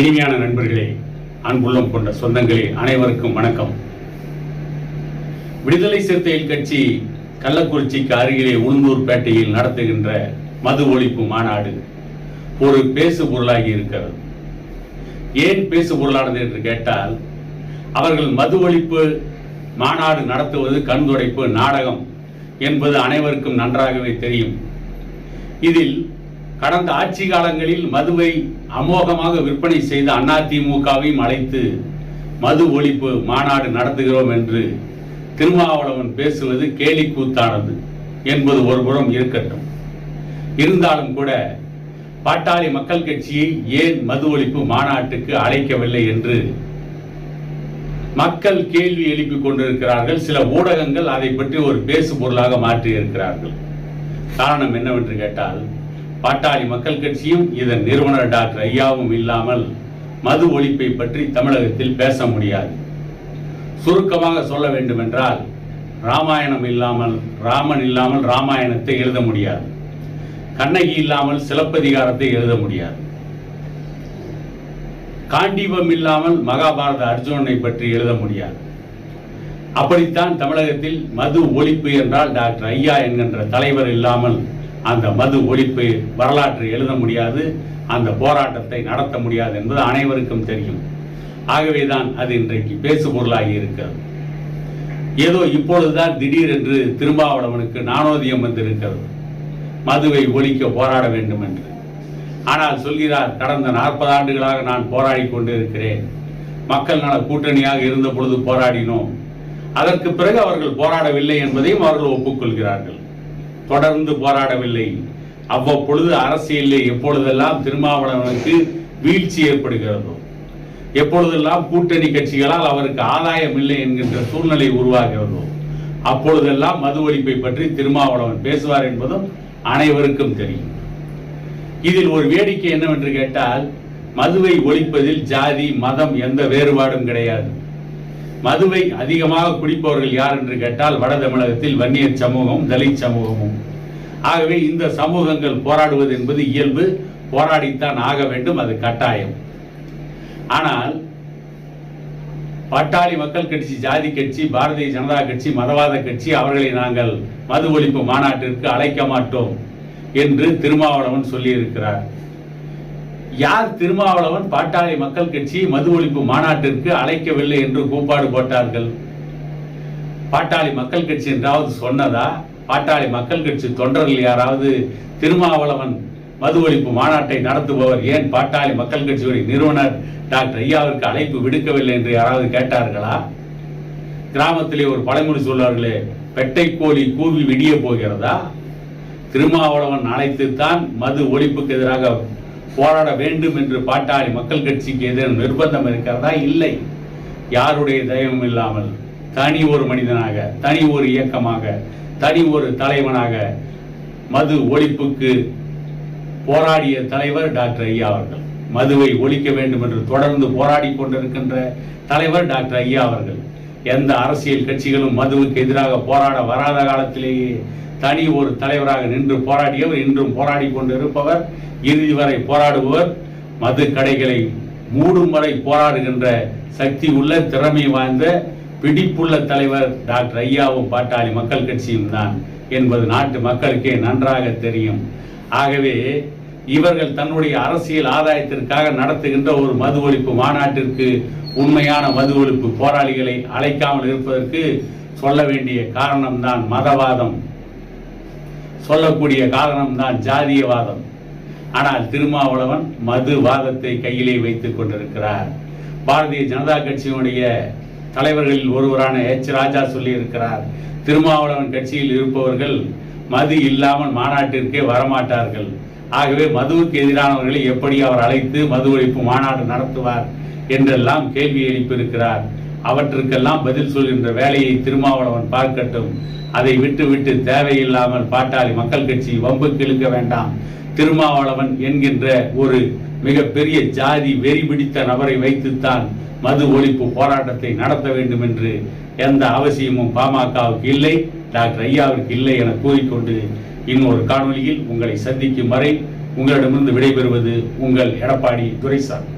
இனிமையான நண்பர்களே அன்புள்ளம் கொண்ட சொந்தங்களே அனைவருக்கும் வணக்கம். விடுதலை சிறுத்தைகள் கட்சி கள்ளக்குறிச்சிக்கு அருகிலே உளுந்தூர்பேட்டையில் நடத்துகின்ற மது ஒழிப்பு மாநாடு ஒரு பேசு பொருளாகி இருக்கிறது. ஏன் பேசு பொருளானது என்று கேட்டால் அவர்கள் மது ஒழிப்பு மாநாடு நடத்துவது கண்துடைப்பு நாடகம் என்பது அனைவருக்கும் நன்றாகவே தெரியும். இதில் கடந்த ஆட்சி காலங்களில் மதுவை அமோகமாக விற்பனை செய்த அதிமுகவையும் அழைத்து மது ஒழிப்பு மாநாடு நடத்துகிறோம் என்று திருமாவளவன் பேசுவது கேலி கூத்தானது என்பது ஒருபுறம் இருக்கட்டும். இருந்தாலும் கூட பாட்டாளி மக்கள் கட்சியை ஏன் மது ஒழிப்பு மாநாட்டுக்கு அழைக்கவில்லை என்று மக்கள் கேள்வி எழுப்பிக் கொண்டிருக்கிறார்கள். சில ஊடகங்கள் அதை பற்றி ஒரு பேசு பொருளாக மாற்றி இருக்கிறார்கள் காரணம் என்னவென்று கேட்டால் பாட்டாளி மக்கள் கட்சியும் இதன் நிறுவனர் டாக்டர் ஐயாவும் இல்லாமல் மது ஒழிப்பை பற்றி தமிழகத்தில் பேச முடியாது. சுருக்கமாக சொல்ல வேண்டுமென்றால் ராமாயணம் இல்லாமல் ராமன் இல்லாமல் ராமாயணத்தை எழுத முடியாது. கண்ணகி இல்லாமல் சிலப்பதிகாரத்தை எழுத முடியாது. காண்டீபம் இல்லாமல் மகாபாரத அர்ஜுனனை பற்றி எழுத முடியாது. அப்படித்தான் தமிழகத்தில் மது ஒழிப்பு என்றால் டாக்டர் ஐயா என்கின்ற தலைவர் இல்லாமல் அந்த மது ஒழிப்பு வரலாற்று எழுத முடியாது அந்த போராட்டத்தை நடத்த முடியாது என்பது அனைவருக்கும் தெரியும். ஆகவேதான் அது இன்றைக்கு பேசு பொருளாகி இருக்கிறது. ஏதோ இப்பொழுதுதான் திடீரென்று திருமாவளவனுக்கு நாணோதியம் வந்திருக்கிறது மதுவை ஒழிக்க போராட வேண்டும் என்று. ஆனால் சொல்கிறார் கடந்த நாற்பது ஆண்டுகளாக நான் போராடி கொண்டு இருக்கிறேன். மக்கள் நல கூட்டணியாக இருந்த பொழுது போராடினோம். அதற்கு பிறகு அவர்கள் போராடவில்லை என்பதையும் அவர்கள் ஒப்புக்கொள்கிறார்கள். தொடர்ந்து போராடவில்லை. அவ்வப்பொழுது அரசியலில் எப்பொழுதெல்லாம் திருமாவளவனுக்கு வீழ்ச்சி ஏற்படுகிறதோ எப்பொழுதெல்லாம் கூட்டணி கட்சிகளால் அவருக்கு ஆதாயம் இல்லை என்கின்ற சூழ்நிலை உருவாகிறதோ அப்பொழுதெல்லாம் மது ஒழிப்பை பற்றி திருமாவளவன் பேசுவார் என்பதும் அனைவருக்கும் தெரியும். இதில் ஒரு வேடிக்கை என்னவென்று கேட்டால் மதுவை ஒழிப்பதில் ஜாதி மதம் எந்த வேறுபாடும் கிடையாது. மதுவை அதிகமாக குடிப்பவர்கள் யார் என்று கேட்டால் வட தமிழகத்தில் வன்னியர் சமூகம் தலித் சமூகமும். ஆகவே இந்த சமூகங்கள் போராடுவது என்பது இயல்பு. போராடித்தான் ஆக வேண்டும் அது கட்டாயம். ஆனால் பட்டாளி மக்கள் கட்சி ஜாதி கட்சி பாரதிய ஜனதா கட்சி மதவாத கட்சி அவர்களை நாங்கள் மது ஒழிப்பு மாநாட்டிற்கு அழைக்க மாட்டோம் என்று திருமாவளவன் சொல்லியிருக்கிறார். யார் திருமாவளவன்? பாட்டாளி மக்கள் கட்சி மது ஒழிப்பு மாநாட்டிற்கு அழைக்கவில்லை என்று கூப்பாடு போட்டார்கள். பாட்டாளி மக்கள் கட்சி என்றாவது சொன்னதா? பாட்டாளி மக்கள் கட்சி தொண்டர்கள் யாராவது திருமாவளவன் மது ஒழிப்பு மாநாட்டை நடத்துபவர் ஏன் பாட்டாளி மக்கள் கட்சியுடைய நிறுவனர் டாக்டர் ஐயாவிற்கு அழைப்பு விடுக்கவில்லை என்று யாராவது கேட்டார்களா? கிராமத்திலே ஒரு பழமொழி சொல்வார்களே பெட்டை கோழி கூவி விடிய போகிறதா? திருமாவளவன் அழைத்துத்தான் மது ஒழிப்புக்கு எதிராக போராட வேண்டும் என்று பாட்டாளி மக்கள் கட்சிக்கு எதிரும் நிர்பந்தம் இருக்கிறதா? இல்லை. யாருடைய தயவும் இல்லாமல் தனி ஒரு மனிதனாக தனி ஒரு இயக்கமாக தனி ஒரு தலைவனாக மது ஒழிப்புக்கு போராடிய தலைவர் டாக்டர் ஐயா அவர்கள். மதுவை ஒழிக்க வேண்டும் என்று தொடர்ந்து போராடி கொண்டிருக்கின்ற தலைவர் டாக்டர் ஐயா அவர்கள். எந்த அரசியல் கட்சிகளும் மதுவுக்கு எதிராக போராட வராத காலத்திலேயே தனி ஒரு தலைவராக நின்று போராடியவர் இன்றும் போராடி கொண்டிருப்பவர் இறுதி வரை போராடுபவர் மது கடைகளை மூடும் வரை போராடுகின்ற சக்தி உள்ள திறமை வாய்ந்த பிடிப்புள்ள தலைவர் டாக்டர் ஐயாவும் பாட்டாளி மக்கள் கட்சியும் தான் என்பது நாட்டு மக்களுக்கே நன்றாக தெரியும். ஆகவே இவர்கள் தன்னுடைய அரசியல் ஆதாயத்திற்காக நடத்துகின்ற ஒரு மது ஒழிப்பு மாநாட்டிற்கு உண்மையான மது ஒழிப்பு போராளிகளை அழைக்காமல் இருப்பதற்கு சொல்ல வேண்டிய காரணம்தான் மதவாதம். சொல்லக்கூடிய காரணம்தான் ஜாதியவாதம். ஆனால் திருமாவளவன் மதுவாதத்தை கையிலே வைத்துக் கொண்டிருக்கிறார். பாரதிய ஜனதா கட்சியினுடைய தலைவர்களில் ஒருவரான எச் ராஜா சொல்லியிருக்கிறார் திருமாவளவன் கட்சியில் இருப்பவர்கள் மது இல்லாமல் மாநாட்டிற்கே வரமாட்டார்கள். ஆகவே மதுவுக்கு எதிரானவர்களை எப்படி அவர் அழைத்து மது ஒழிப்பு மாநாடு நடத்துவார்? என்றெல்லாம் கேள்வி எழுப்பியிருக்கிறார். அவற்றுக்கெல்லாம் பதில் சொல்கின்ற வேலையை திருமாவளவன் பார்க்கட்டும். அதை விட்டு விட்டு தேவையில்லாமல் பாட்டாளி மக்கள் கட்சி வம்புக்கு இழுக்க வேண்டாம். திருமாவளவன் என்கின்ற ஒரு மிகப்பெரிய ஜாதி வெறி பிடித்த நபரை வைத்துத்தான் மது ஒழிப்பு போராட்டத்தை நடத்த வேண்டும் என்று எந்த அவசியமும் பாமகவுக்கு இல்லை டாக்டர் ஐயாவிற்கு இல்லை என கூறிக்கொண்டு இன்னொரு காணொலியில் உங்களை சந்திக்கும் வரை உங்களிடமிருந்து விடைபெறுவது உங்கள் எடப்பாடி துரைசாமி.